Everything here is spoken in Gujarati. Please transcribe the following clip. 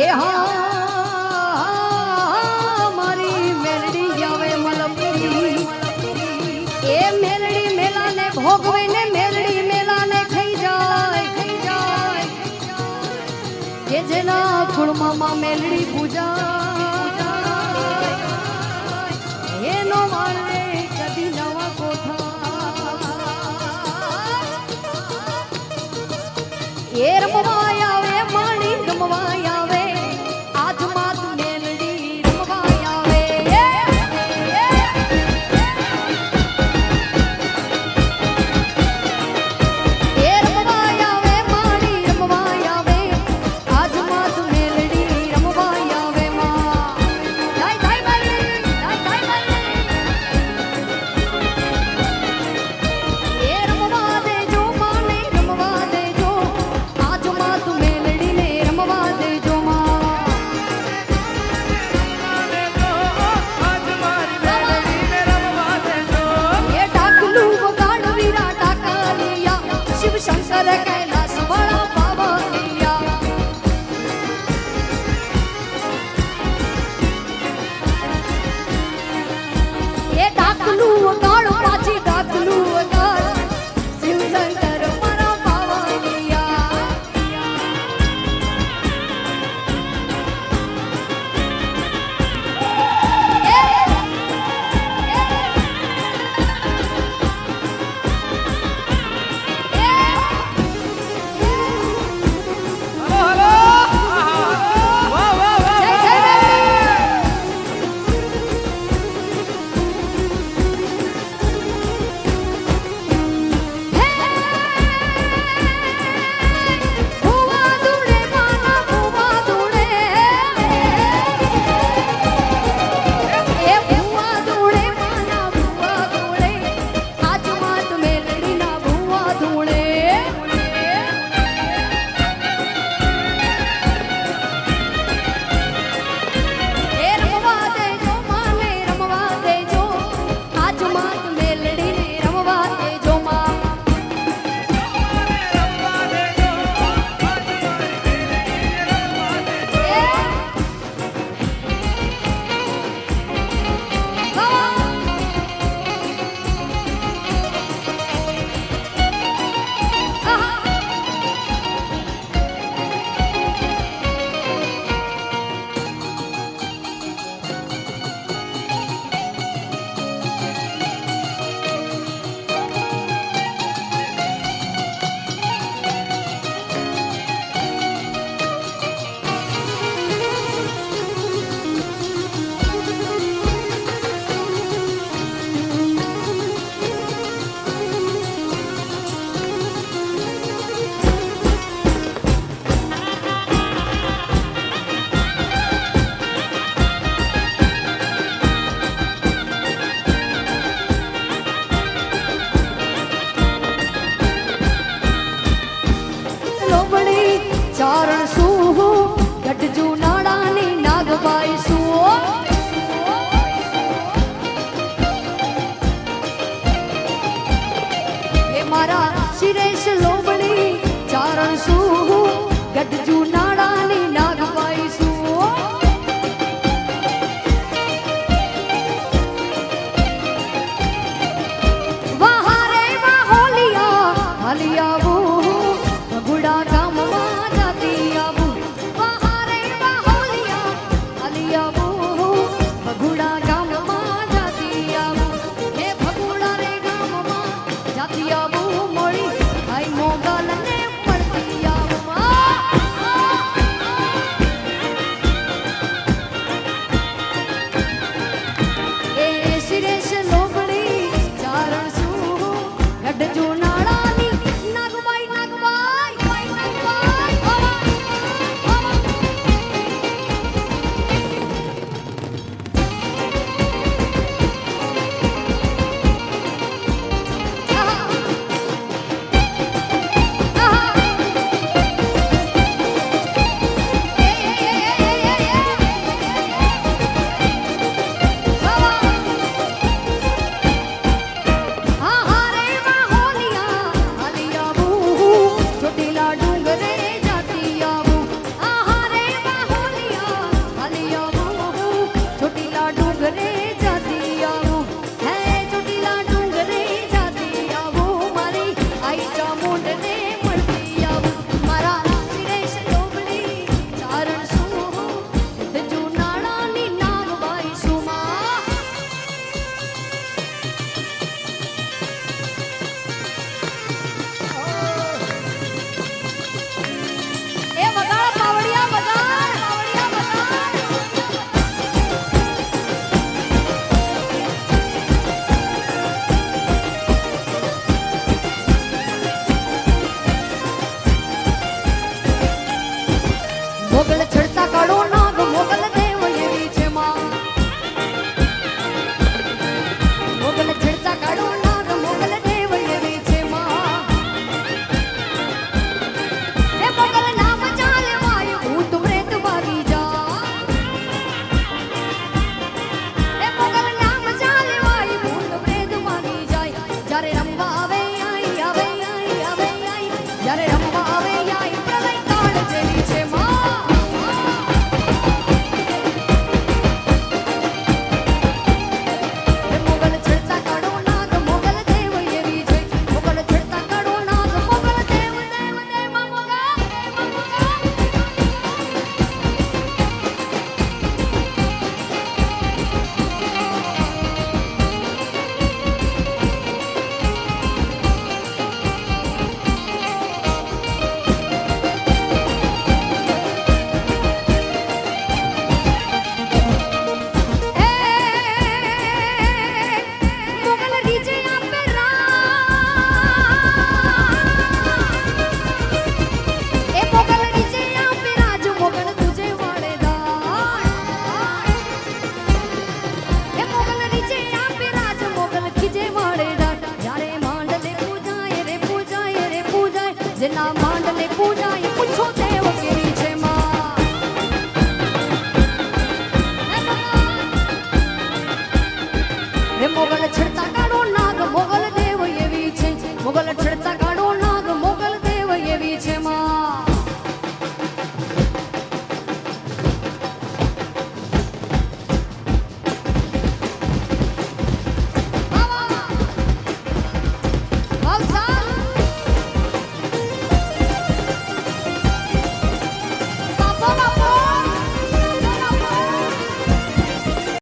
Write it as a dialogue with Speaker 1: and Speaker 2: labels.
Speaker 1: એ હા, મારી મેલડી જાવે મલપરી. એ મેલડી મેલાને ભોગવે ને મેલડી મેલાને ખાઈ જાય. ખાઈ જાય કે જેના કુળમાં મેલડી પૂજા Nama.